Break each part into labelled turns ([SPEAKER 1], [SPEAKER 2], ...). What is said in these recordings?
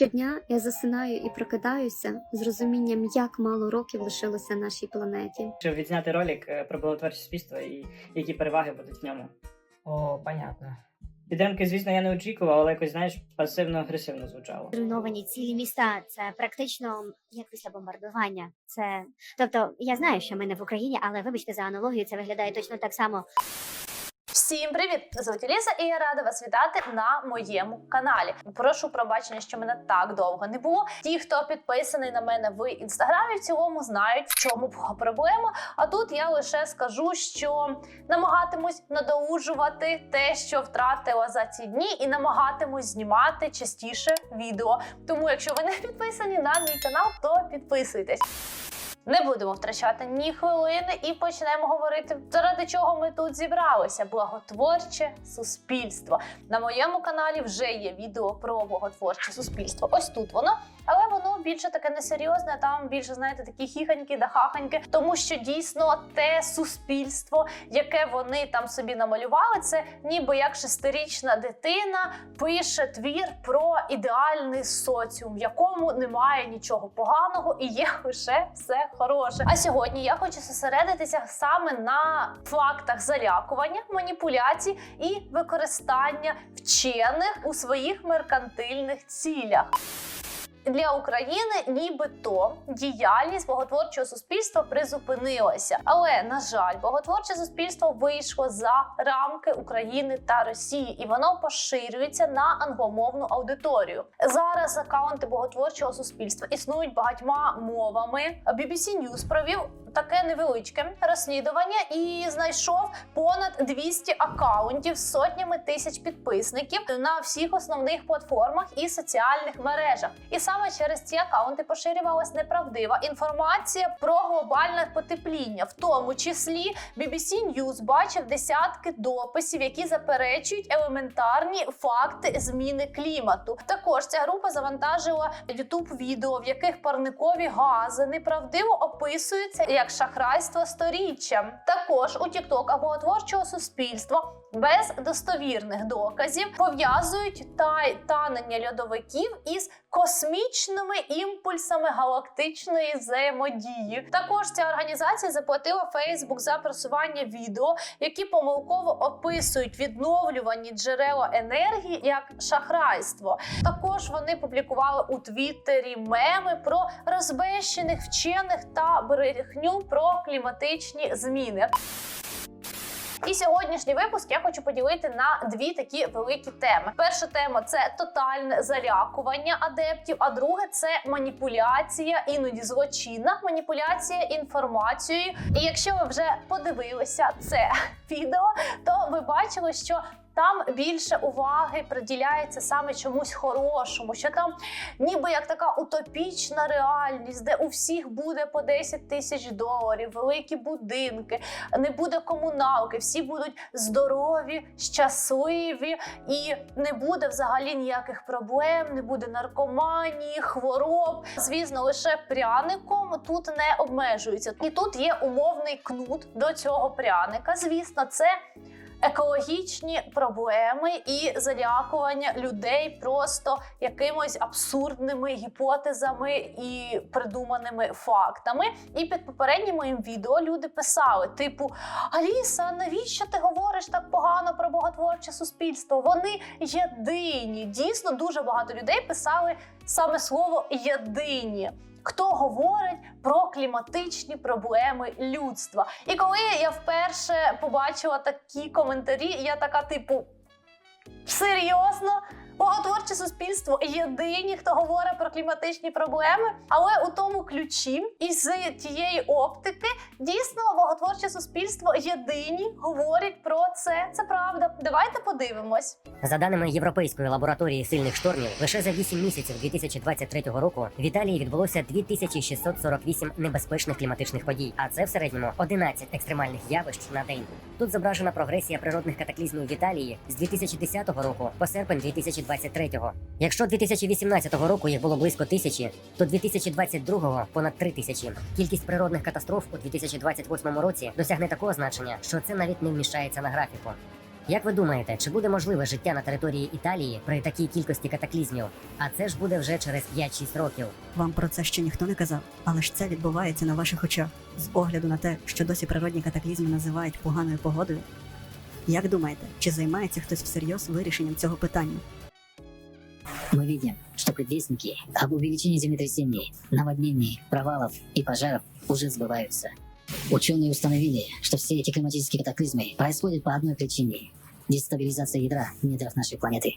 [SPEAKER 1] Щодня я засинаю і прокидаюся з розумінням, як мало років лишилося нашій планеті.
[SPEAKER 2] Щоб відзняти ролик е, про благотворче суспільство і які переваги будуть в ньому.
[SPEAKER 3] О, понятно.
[SPEAKER 2] Підтримки, звісно, я не очікував, але якось, знаєш, пасивно-агресивно звучало.
[SPEAKER 4] Зруйновані цілі міста. Це практично як після бомбардування. Це тобто, я знаю, що ми не в Україні, але вибачте за аналогію, це виглядає точно так само.
[SPEAKER 5] Всім привіт! Звуть Ліза, і я рада вас вітати на моєму каналі. Прошу пробачення, що мене так довго не було. Ті, хто підписаний на мене в інстаграмі, в цілому знають, в чому була проблема. А тут я лише скажу, що намагатимусь надоужувати те, що втратила за ці дні, і намагатимусь знімати частіше відео. Тому, якщо ви не підписані на мій канал, то підписуйтесь. Не будемо втрачати ні хвилини і почнемо говорити, заради чого ми тут зібралися. Благотворче суспільство. На моєму каналі вже є відео про благотворче суспільство. Ось тут воно, але воно більше таке несерйозне. Там більше знаєте такі хіханьки да хаханьки, тому що дійсно те суспільство, яке вони там собі намалювали, це ніби як шестирічна дитина пише твір про ідеальний соціум, в якому немає нічого поганого і є лише все хороше. А сьогодні я хочу зосередитися саме на фактах залякування, маніпуляцій і використання вчених у своїх меркантильних цілях. Для України нібито діяльність боготворчого суспільства призупинилася, але на жаль, боготворче суспільство вийшло за рамки України та Росії, і воно поширюється на англомовну аудиторію. Зараз акаунти боготворчого суспільства існують багатьма мовами. BBC News провів таке невеличке розслідування і знайшов понад 200 акаунтів з сотнями тисяч підписників на всіх основних платформах і соціальних мережах. І саме через ці акаунти поширювалась неправдива інформація про глобальне потепління, в тому числі BBC News бачив десятки дописів, які заперечують елементарні факти зміни клімату. Також ця група завантажила youtube відео, в яких парникові гази неправдиво описуються як шахрайство сторіччя. Також у TikTok або творчого суспільства без достовірних доказів пов'язують та танення льодовиків із космічними імпульсами галактичної взаємодії. Також ця організація заплатила Facebook за просування відео, які помилково описують відновлювані джерела енергії як шахрайство. Також вони публікували у Твіттері меми про розбещених вчених та брехню про кліматичні зміни. І сьогоднішній випуск я хочу поділити на дві такі великі теми. Перша тема це тотальне залякування адептів, а друге це маніпуляція, іноді злочинна маніпуляція інформацією. І якщо ви вже подивилися це відео, то ви бачили, що там більше уваги приділяється саме чомусь хорошому, що там ніби як така утопічна реальність, де у всіх буде по 10 тисяч доларів, великі будинки, не буде комуналки, всі будуть здорові, щасливі, і не буде взагалі ніяких проблем, не буде наркоманії, хвороб. Звісно, лише пряником тут не обмежується. І тут є умовний кнут до цього пряника. Звісно, це екологічні проблеми і залякування людей просто якимось абсурдними гіпотезами і придуманими фактами. І під попереднім моїм відео люди писали: типу: Аліса, навіщо ти говориш так погано про боготворче суспільство? Вони єдині. Дійсно, дуже багато людей писали саме слово єдині. Хто говорить про кліматичні проблеми людства? І коли я вперше побачила такі коментарі, я така, типу, серйозно? Боготворче суспільство єдині, хто говорить про кліматичні проблеми, але у тому ключі і з тієї оптики дійсно боготворче суспільство єдині говорять про це. Це правда. Давайте подивимось.
[SPEAKER 6] За даними Європейської лабораторії сильних штормів, лише за 8 місяців 2023 року в Італії відбулося 2648 небезпечних кліматичних подій, а це в середньому 11 екстремальних явищ на день. Тут зображена прогресія природних катаклізмів в Італії з 2010 року по серпень 2023. Якщо 2018 року їх було близько тисячі, то 2022 понад 3 тисячі. Кількість природних катастроф у 2028 році досягне такого значення, що це навіть не вміщається на графіку. Як ви думаєте, чи буде можливе життя на території Італії при такій кількості катаклізмів? А це ж буде вже через 5-6 років.
[SPEAKER 7] Вам про це ще ніхто не казав, але ж це відбувається на ваших очах. З огляду на те, що досі природні катаклізми називають поганою погодою. Як думаєте, чи займається хтось всерйоз вирішенням цього питання?
[SPEAKER 8] Мы видим, что предвестники об увеличении землетрясений, наводнений, провалов и пожаров уже сбываются. Ученые установили, что все эти климатические катаклизмы происходят по одной причине – дестабилизация ядра в недрах нашей планеты.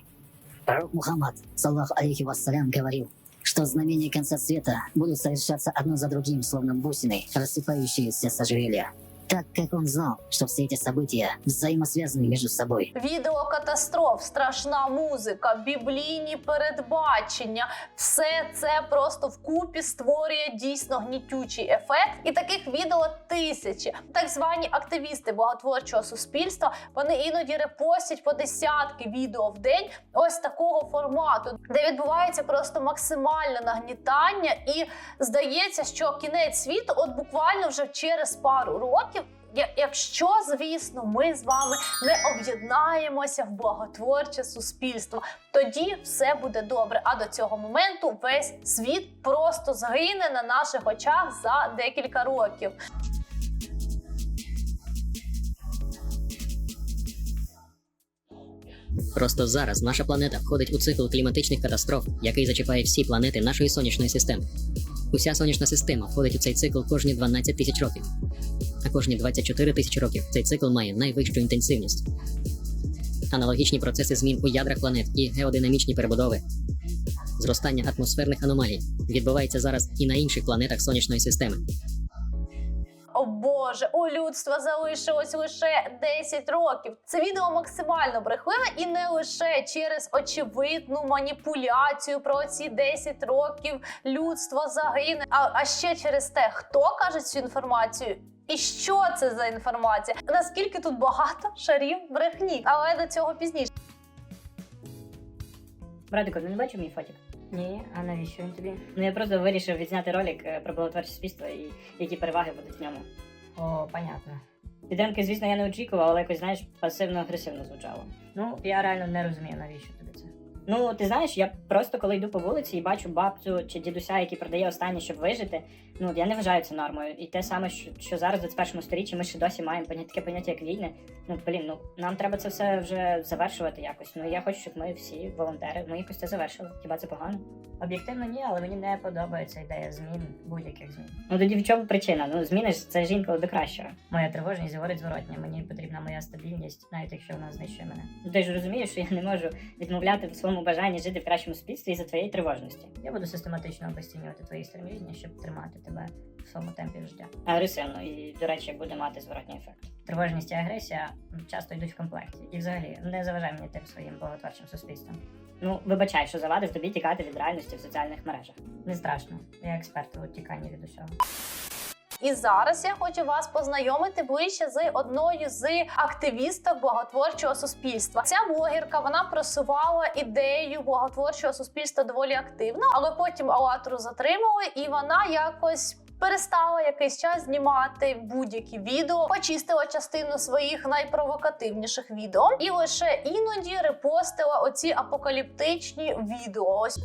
[SPEAKER 8] Пророк Мухаммад, саллаху алейхи вассалям, говорил, что знамения конца света будут совершаться одно за другим, словно бусины, рассыпающиеся с ожерелья. Так как он знал, что все эти события взаимосвязаны между собой,
[SPEAKER 5] Відео катастроф, страшна музика, біблійні передбачення. Все це просто вкупі створює дійсно гнітючий ефект. І таких відео тисячі. Так звані активісти благотворчого суспільства. Вони іноді репостять по десятки відео в день ось такого формату, де відбувається просто максимальне нагнітання, і здається, що кінець світу, от буквально вже через пару років. Якщо, звісно, ми з вами не об'єднаємося в благотворче суспільство, тоді все буде добре. А до цього моменту весь світ просто згине на наших очах за декілька років.
[SPEAKER 9] Просто зараз наша планета входить у цикл кліматичних катастроф, який зачіпає всі планети нашої сонячної системи. Уся сонячна система входить у цей цикл кожні 12 тисяч років, а кожні 24 тисячі років цей цикл має найвищу інтенсивність. Аналогічні процеси змін у ядрах планет і геодинамічні перебудови. Зростання атмосферних аномалій відбувається зараз і на інших планетах сонячної системи.
[SPEAKER 5] О Боже, у людства залишилось лише 10 років. Це відео максимально брехливе і не лише через очевидну маніпуляцію про ці 10 років людство загине, а, а ще через те, хто каже цю інформацію. І що це за інформація? Наскільки тут багато шарів брехні? Але до цього пізніше.
[SPEAKER 2] Братику, ти не бачив мій фотик?
[SPEAKER 3] Ні, а навіщо він тобі?
[SPEAKER 2] Ну я просто вирішив відзняти ролик е, про благотворче суспільство і які переваги будуть в ньому.
[SPEAKER 3] О, понятно.
[SPEAKER 2] Підтримки, звісно, я не очікував, але якось, знаєш, пасивно-агресивно звучало.
[SPEAKER 3] Ну, я реально не розумію, навіщо тобі це.
[SPEAKER 2] Ну, ти знаєш, я просто коли йду по вулиці і бачу бабцю чи дідуся, який продає останнє, щоб вижити. Ну, я не вважаю це нормою. І те саме, що, що зараз, в 21 сторіччі, ми ще досі маємо поняття, таке поняття, як війни. Ну, блін, ну нам треба це все вже завершувати якось. Ну я хочу, щоб ми всі волонтери, ми якось це завершили. Хіба це погано?
[SPEAKER 3] Об'єктивно ні, але мені не подобається ідея змін, будь-яких змін.
[SPEAKER 2] Ну тоді в чому причина? Ну, зміни ж це жінка до кращого.
[SPEAKER 3] Моя тривожність говорить зворотня. Мені потрібна моя стабільність, навіть якщо вона знищує мене.
[SPEAKER 2] Ну ти ж розумієш, що я не можу відмовляти в своєму бажанні жити в кращому суспільстві із-за твоєї тривожності.
[SPEAKER 3] Я буду систематично обесцінювати твої стремління, щоб тримати тебе в своєму темпі життя.
[SPEAKER 2] Агресивно і, до речі, буде мати зворотній ефект.
[SPEAKER 3] Тривожність і агресія часто йдуть в комплекті. І взагалі не заважай мені тим своїм благотворчим суспільством.
[SPEAKER 2] Ну, вибачай, що завадив тобі тікати від реальності в соціальних мережах.
[SPEAKER 3] Не страшно. Я експерт у тіканні від усього.
[SPEAKER 5] І зараз я хочу вас познайомити ближче з одною з активісток благотворчого суспільства. Ця блогерка вона просувала ідею благотворчого суспільства доволі активно, але потім Алатру затримали, і вона якось. Перестала якийсь час знімати будь-які відео, почистила частину своїх найпровокативніших відео, і лише іноді репостила оці апокаліптичні відео. Ось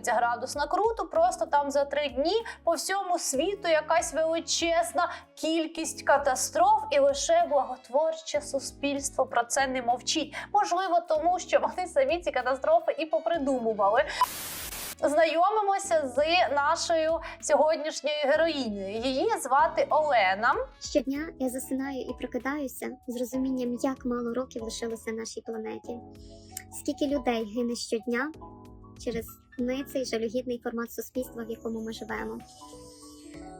[SPEAKER 5] Продовжується градус накруту, просто там за три дні по всьому світу якась величезна кількість катастроф, і лише благотворче суспільство про це не мовчить. Можливо, тому що вони самі ці катастрофи і попридумували. Знайомимося з нашою сьогоднішньою героїнею. Її звати Олена.
[SPEAKER 1] Щодня я засинаю і прокидаюся з розумінням, як мало років лишилося нашій планеті. Скільки людей гине щодня через не цей жалюгідний формат суспільства, в якому ми живемо.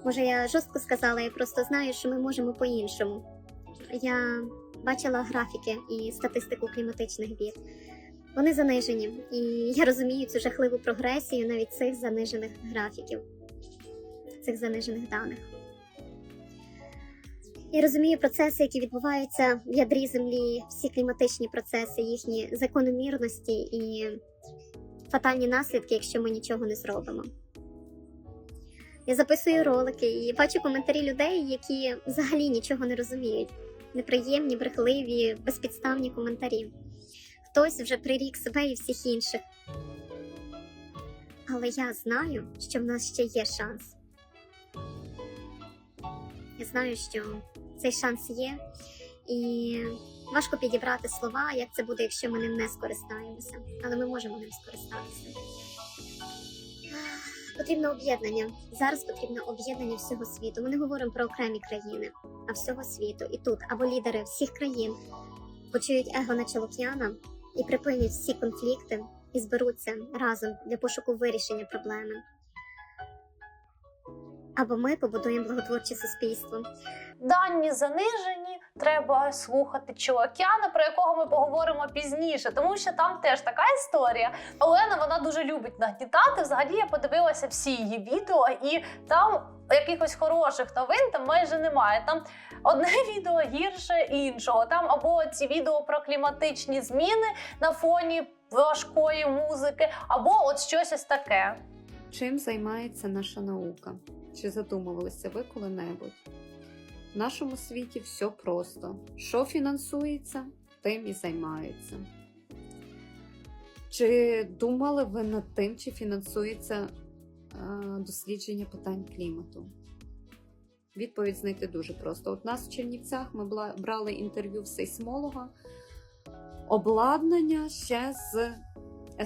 [SPEAKER 1] Може, я жорстко сказала, я просто знаю, що ми можемо по-іншому. Я бачила графіки і статистику кліматичних бід. Вони занижені, і я розумію цю жахливу прогресію навіть цих занижених графіків, цих занижених даних. Я розумію процеси, які відбуваються в ядрі землі, всі кліматичні процеси, їхні закономірності і фатальні наслідки, якщо ми нічого не зробимо. Я записую ролики і бачу коментарі людей, які взагалі нічого не розуміють. Неприємні, брехливі, безпідставні коментарі. Хтось вже прирік себе і всіх інших. Але я знаю, що в нас ще є шанс. Я знаю, що цей шанс є, і важко підібрати слова, як це буде, якщо ми ним не скористаємося. Але ми можемо ним скористатися. Потрібно об'єднання. Зараз потрібно об'єднання всього світу. Ми не говоримо про окремі країни, а всього світу. І тут або лідери всіх країн почують его Началокяна і припинять всі конфлікти і зберуться разом для пошуку вирішення проблеми. Або ми побудуємо благотворче суспільство.
[SPEAKER 5] Дані занижені, треба слухати Чолокяна, про якого ми поговоримо пізніше, тому що там теж така історія. Олена вона дуже любить нагнітати. Взагалі я подивилася всі її відео, і там якихось хороших новин там майже немає. Там одне відео гірше іншого. Там або ці відео про кліматичні зміни на фоні важкої музики, або от щось ось таке.
[SPEAKER 10] Чим займається наша наука? Чи задумувалися ви коли-небудь? В нашому світі все просто. Що фінансується, тим і займаються. Чи думали ви над тим, чи фінансується е, дослідження питань клімату? Відповідь знайти дуже просто. От нас в Чернівцях ми брали інтерв'ю в сейсмолога, обладнання ще з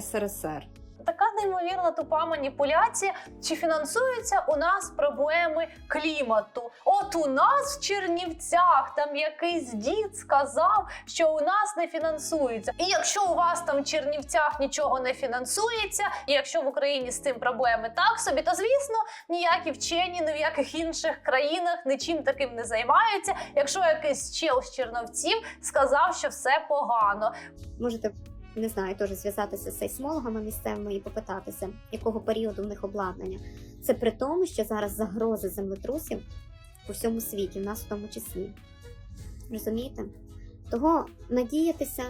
[SPEAKER 10] СРСР.
[SPEAKER 5] Така неймовірна тупа маніпуляція. Чи фінансуються у нас проблеми клімату? От у нас в Чернівцях там якийсь дід сказав, що у нас не фінансується. І якщо у вас там в Чернівцях нічого не фінансується, і якщо в Україні з цим проблеми так собі, то звісно ніякі вчені ні в яких інших країнах нічим таким не займаються. Якщо якийсь чел з Черновців сказав, що все погано.
[SPEAKER 1] Можете не знаю, теж зв'язатися з сейсмологами місцевими і попитатися, якого періоду в них обладнання. Це при тому, що зараз загрози землетрусів по всьому світі, в нас в тому числі. Розумієте? Того надіятися,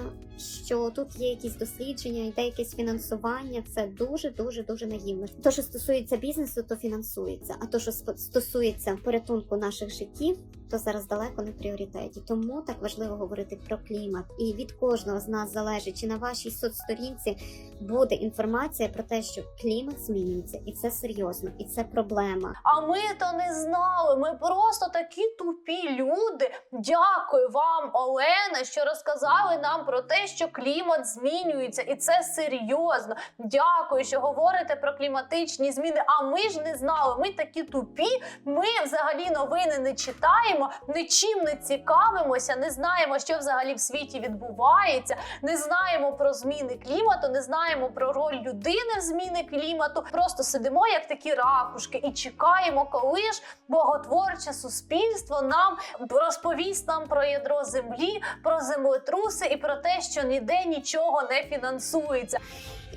[SPEAKER 1] що тут є якісь дослідження, йде якесь фінансування, це дуже дуже дуже наївно. То, що стосується бізнесу, то фінансується. А то, що стосується порятунку наших життів, то зараз далеко не пріоритеті. Тому так важливо говорити про клімат. І від кожного з нас залежить, чи на вашій соцсторінці буде інформація про те, що клімат змінюється, і це серйозно, і це проблема.
[SPEAKER 5] А ми то не знали. Ми просто такі тупі люди. Дякую вам, Олена, що розказали нам про те, що клімат змінюється, і це серйозно. Дякую, що говорите про кліматичні зміни. А ми ж не знали. Ми такі тупі. Ми взагалі новини не читаємо, нічим не цікавимося, не знаємо, що взагалі в світі відбувається. Не знаємо про зміни клімату, не знаємо про роль людини в зміни клімату. Просто сидимо як такі ракушки і чекаємо, коли ж боготворче суспільство нам розповість нам про ядро землі, про землетруси і про те, що ніде нічого не фінансується.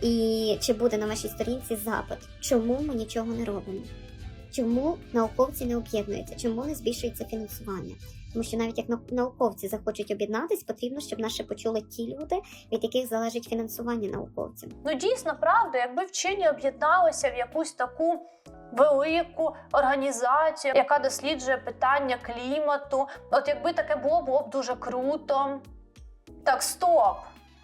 [SPEAKER 1] І чи буде на вашій сторінці запит, чому ми нічого не робимо? Чому науковці не об'єднуються? Чому не збільшується фінансування? Тому що навіть як науковці захочуть об'єднатись, потрібно, щоб нас ще почули ті люди, від яких залежить фінансування науковців.
[SPEAKER 5] Ну дійсно правда, якби вчені об'єдналися в якусь таку велику організацію, яка досліджує питання клімату. От якби таке було, було б дуже круто. Так, стоп.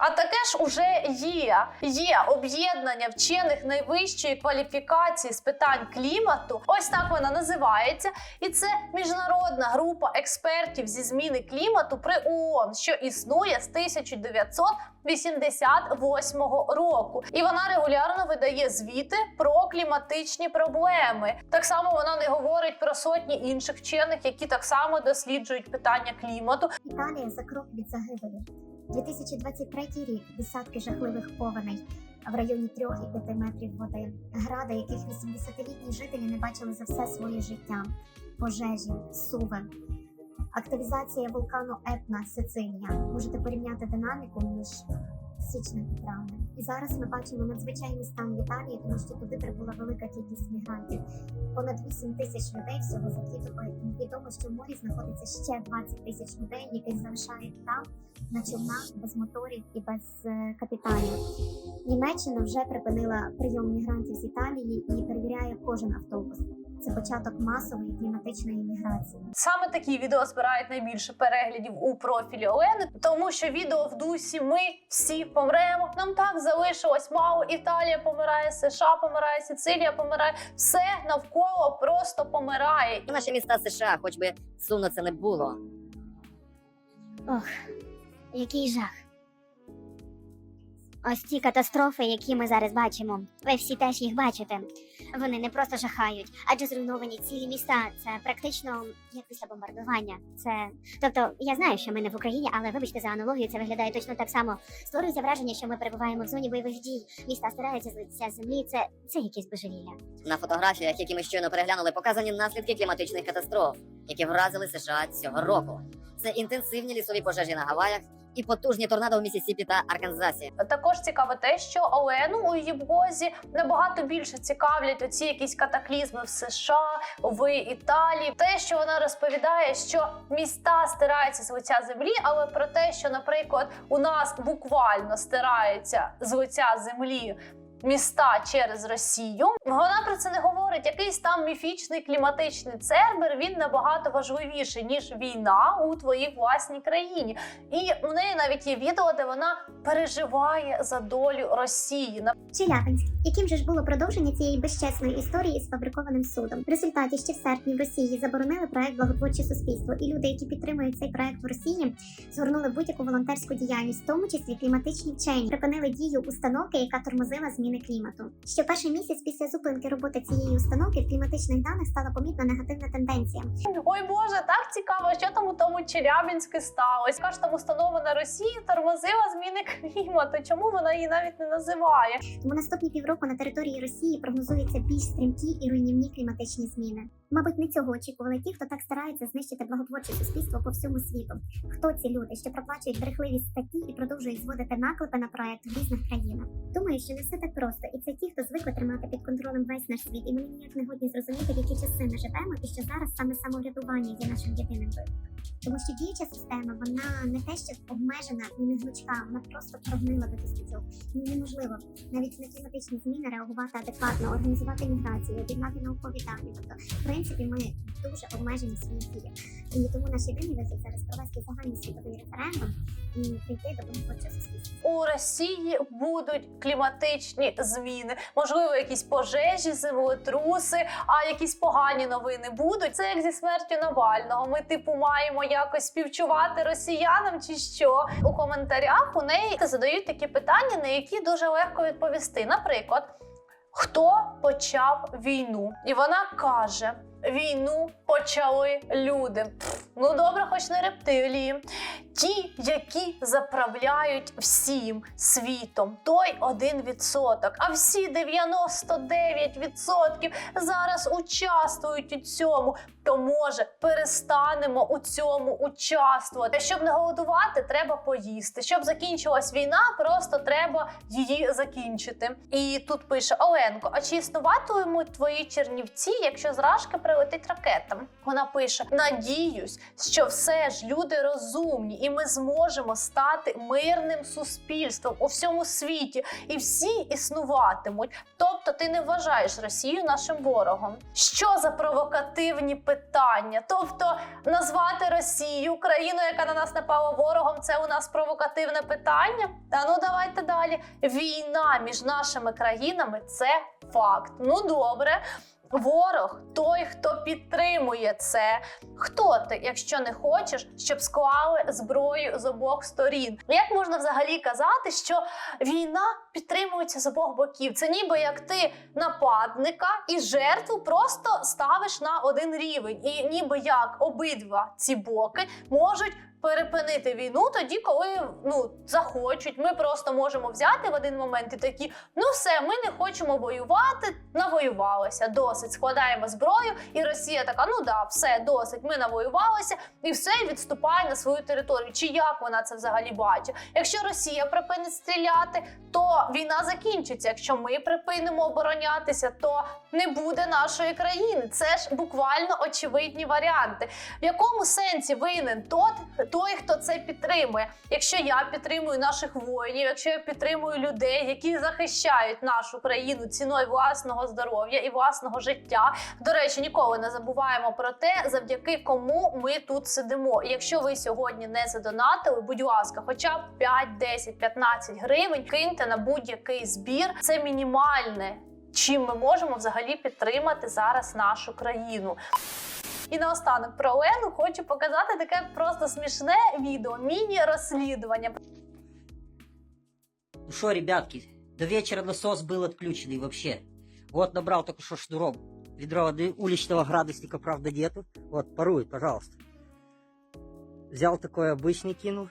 [SPEAKER 5] А таке ж уже є. Є об'єднання вчених найвищої кваліфікації з питань клімату. Ось так вона називається. І це міжнародна група експертів зі зміни клімату при ООН, що існує з 1988 року. І вона регулярно видає звіти про кліматичні проблеми. Так само вона не говорить про сотні інших вчених, які так само досліджують питання клімату.
[SPEAKER 1] Італія за крок від загибелі. 2023 рік. Десятки жахливих повеней в районі 3,5 метрів води, гради, яких 80-літні жителі не бачили за все своє життя, пожежі, суви, активізація вулкану Етна Сицилія. Можете порівняти динаміку між
[SPEAKER 11] січня травня. І зараз ми бачимо надзвичайний стан в Італії, тому що туди прибула велика кількість мігрантів. Понад 8 тисяч людей всього за дві Відомо, що в морі знаходиться ще 20 тисяч людей, яких залишають там на човнах без моторів і без е, капітанів. Німеччина вже припинила прийом мігрантів з Італії і перевіряє кожен автобус. Це початок масової кліматичної міграції.
[SPEAKER 5] Саме такі відео збирають найбільше переглядів у профілі Олени, тому що відео в дусі ми всі помремо. Нам так залишилось мало. Італія помирає, США помирає, Сицилія помирає. Все навколо просто помирає.
[SPEAKER 12] Наші міста США, хоч би сумно це не було.
[SPEAKER 4] Ох, який жах. Ось ці катастрофи, які ми зараз бачимо. Ви всі теж їх бачите. Вони не просто жахають, адже зруйновані цілі міста. Це практично як після бомбардування. Це тобто, я знаю, що ми не в Україні, але вибачте за аналогію, це виглядає точно так само. Створюється враження, що ми перебуваємо в зоні бойових дій. Міста стараються з землі. Це це якесь божевілля.
[SPEAKER 12] На фотографіях, які ми щойно переглянули, показані наслідки кліматичних катастроф, які вразили США цього року. Це інтенсивні лісові пожежі на Гаваях і потужні торнадо в Місісіпі та Арканзасі.
[SPEAKER 5] Також цікаво те, що Олену у її набагато більше цікавлять оці якісь катаклізми в США, в Італії. Те, що вона розповідає, що міста стираються з лиця землі, але про те, що, наприклад, у нас буквально стираються з лиця землі. Міста через Росію вона про це не говорить. Якийсь там міфічний кліматичний цербер він набагато важливіший ніж війна у твоїй власній країні. І в неї навіть є відео, де вона переживає за долю Росії. На-
[SPEAKER 11] Челябинськ, яким же ж було продовження цієї безчесної історії з фабрикованим судом. В результаті ще в серпні в Росії заборонили проект Благотворче суспільство, і люди, які підтримують цей проект в Росії, згорнули будь-яку волонтерську діяльність, в тому числі кліматичні вчені, припинили дію установки, яка тормозила зміни клімату. Ще перший місяць після зупинки роботи цієї установки в кліматичних даних стала помітна негативна тенденція.
[SPEAKER 5] Ой Боже, так цікаво, що там у тому Челябінське сталося. Яка ж там установа на Росії тормозила зміни клімату. Чому вона її навіть не називає?
[SPEAKER 11] Тому наступні півроку на території Росії прогнозуються більш стрімкі і руйнівні кліматичні зміни. Мабуть, не цього очікували ті, хто так старається знищити благотворче суспільство по всьому світу. Хто ці люди, що проплачують брехливі статті і продовжують зводити наклепи на проект в різних країнах? Думаю, що не все так просто, і це ті, хто звикли тримати під контролем весь наш світ, і мені ніяк не годні зрозуміти, в які часи ми живемо, і що зараз саме самоврядування є нашим єдиним виходом. Тому що діюча система, вона не те, що обмежена і не гнучка, вона просто прогнила до. Ну, неможливо навіть на кліматичні зміни реагувати адекватно, організувати міграцію, об'єднати наукові дані. Тобто, принципі, ми дуже обмежені своїх діях. І тому наш єдиний вихід зараз провести загальний світовий референдум і прийти до суспільства.
[SPEAKER 5] У Росії будуть кліматичні зміни, можливо, якісь пожежі, землетруси, а якісь погані новини будуть. Це як зі смертю Навального. Ми, типу, маємо якось співчувати росіянам чи що. У коментарях у неї задають такі питання, на які дуже легко відповісти. Наприклад, хто почав війну? І вона каже. Війну почали люди. Ну добре, хоч не рептилії. Ті, які заправляють всім світом, той 1%. А всі 99% зараз участвують у цьому. То може перестанемо у цьому участвувати. Щоб не голодувати, треба поїсти. Щоб закінчилась війна, просто треба її закінчити. І тут пише Оленко: а чи існуватимуть твої чернівці, якщо зражки прилетить ракета? Вона пише: Надіюсь, що все ж люди розумні, і ми зможемо стати мирним суспільством у всьому світі, і всі існуватимуть. Тобто, ти не вважаєш Росію нашим ворогом. Що за провокативні питання? Тобто, назвати Росію країну, яка на нас напала ворогом, це у нас провокативне питання. Та ну давайте далі. Війна між нашими країнами це факт. Ну добре. Ворог той, хто підтримує це. Хто ти, якщо не хочеш, щоб склали зброю з обох сторін? Як можна взагалі казати, що війна підтримується з обох боків? Це ніби як ти нападника і жертву просто ставиш на один рівень, і ніби як обидва ці боки можуть перепинити війну тоді, коли ну захочуть. Ми просто можемо взяти в один момент і такі: ну все, ми не хочемо воювати, навоювалися. Досить складаємо зброю, і Росія така: ну да, все досить. Ми навоювалися, і все відступає на свою територію. Чи як вона це взагалі бачить? Якщо Росія припинить стріляти, то війна закінчиться. Якщо ми припинимо оборонятися, то не буде нашої країни. Це ж буквально очевидні варіанти. В якому сенсі винен тот, той, хто це підтримує? Якщо я підтримую наших воїнів, якщо я підтримую людей, які захищають нашу країну ціною власного здоров'я і власного життя. До речі, ніколи не забуваємо про те, завдяки кому ми тут сидимо. Якщо ви сьогодні не задонатили, будь ласка, хоча б 5, 10, 15 гривень киньте на будь-який збір. Це мінімальне. Чим ми можемо взагалі підтримати зараз нашу країну? І наостанок про Олену хочу показати таке просто смішне відео, міні-розслідування.
[SPEAKER 13] Ну что, ребятки, до вечера насос был отключенный вообще. Вот набрал только что шнуром. Ведро воды уличного градусника, правда, нету. Вот, парует, пожалуйста. Взял такой обычный, кинул.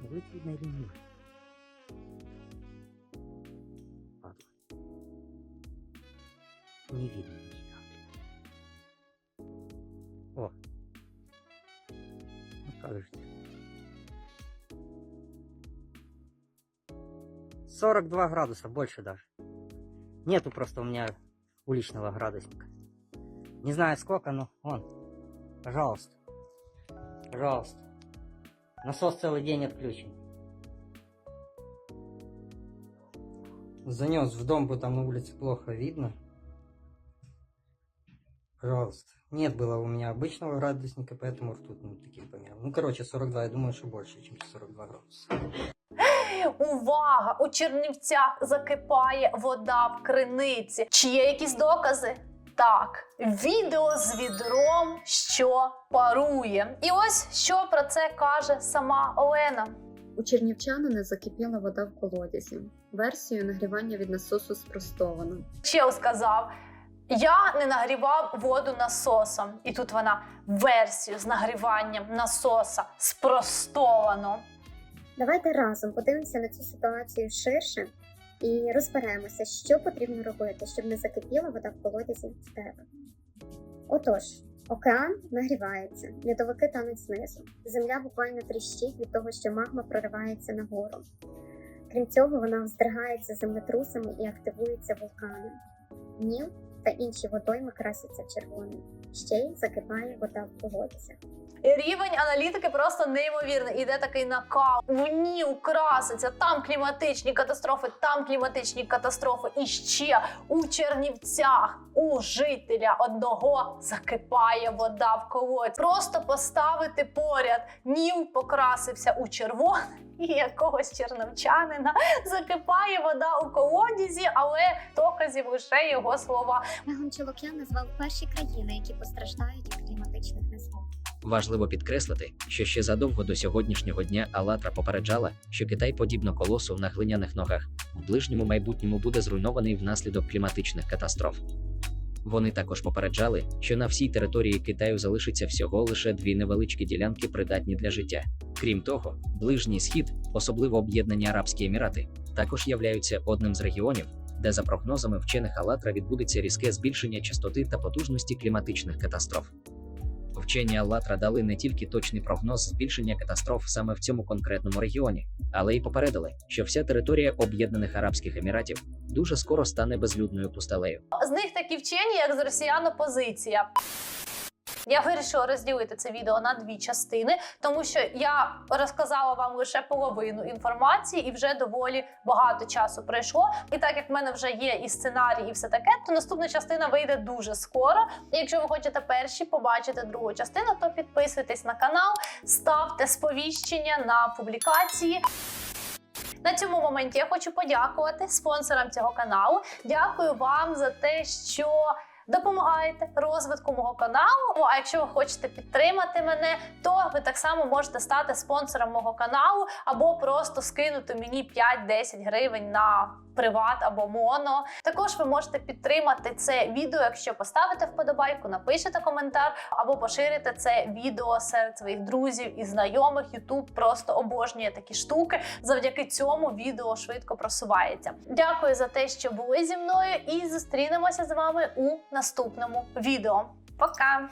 [SPEAKER 13] Будет видно или нет? Ладно. Не видно ничего. О. Ну как же. 42 градуса, больше даже. Нету просто у меня уличного градусника. Не знаю сколько, но вон. Пожалуйста. Пожалуйста. Насос целый день отключен. Занес в дом, потому на улице плохо видно. Пожалуйста. Нет было у меня обычного градусника, поэтому ртуть ну, таких померов. Ну, короче, 42, я думаю, что больше, чем 42 градуса.
[SPEAKER 5] Увага! У Чернівцях закипає вода в криниці. Чи є якісь докази? Так, відео з відром, що парує. І ось що про це каже сама Олена.
[SPEAKER 10] У чернівчанина закипіла вода в колодязі. Версію нагрівання від насосу спростовано.
[SPEAKER 5] Чел сказав: я не нагрівав воду насосом. І тут вона версію з нагріванням насоса спростовано.
[SPEAKER 1] Давайте разом подивимося на цю ситуацію ширше і розберемося, що потрібно робити, щоб не закипіла вода в колодязі в тебе. Отож, океан нагрівається, льодовики тануть знизу. Земля буквально тріщить від того, що магма проривається нагору. Крім цього, вона вздригається землетрусами і активуються вулкани. Ніл та інші водойми красяться в червоний. Ще й закипає вода в колодязях.
[SPEAKER 5] Рівень аналітики просто неймовірний. Іде такий накал. В НІУ краситься, там кліматичні катастрофи, там кліматичні катастрофи. І ще у Чернівцях у жителя одного закипає вода в колодязі. Просто поставити поряд. НІУ покрасився у червоне. І якогось черновчанина закипає вода у колодязі, але доказів лише його слова.
[SPEAKER 1] Гончалокян назвав перші країни, які постраждають від кліматичних незгод.
[SPEAKER 14] Важливо підкреслити, що ще задовго до сьогоднішнього дня Алатра попереджала, що Китай, подібно колосу на глиняних ногах, в ближньому майбутньому буде зруйнований внаслідок кліматичних катастроф. Вони також попереджали, що на всій території Китаю залишиться всього лише дві невеличкі ділянки, придатні для життя. Крім того, ближній схід, особливо Об'єднані Арабські Емірати, також являються одним з регіонів, де за прогнозами вчених Алатра відбудеться різке збільшення частоти та потужності кліматичних катастроф. Вчені Аллатра дали не тільки точний прогноз збільшення катастроф саме в цьому конкретному регіоні, але й попередили, що вся територія Об'єднаних Арабських Еміратів дуже скоро стане безлюдною пустелею.
[SPEAKER 5] З них такі вчені, як з росіян опозиція. Я вирішила розділити це відео на дві частини, тому що я розказала вам лише половину інформації, і вже доволі багато часу пройшло. І так як в мене вже є і сценарій, і все таке, то наступна частина вийде дуже скоро. І якщо ви хочете перші побачити другу частину, то підписуйтесь на канал, ставте сповіщення на публікації. На цьому моменті я хочу подякувати спонсорам цього каналу. Дякую вам за те, що допомагаєте розвитку мого каналу. Ну, А якщо ви хочете підтримати мене, то ви так само можете стати спонсором мого каналу або просто скинути мені 5-10 гривень на приват або моно. Також ви можете підтримати це відео, якщо поставите вподобайку, напишете коментар або поширите це відео серед своїх друзів і знайомих. Ютуб просто обожнює такі штуки. Завдяки цьому відео швидко просувається. Дякую за те, що були зі мною, і зустрінемося з вами у наступному відео. Пока!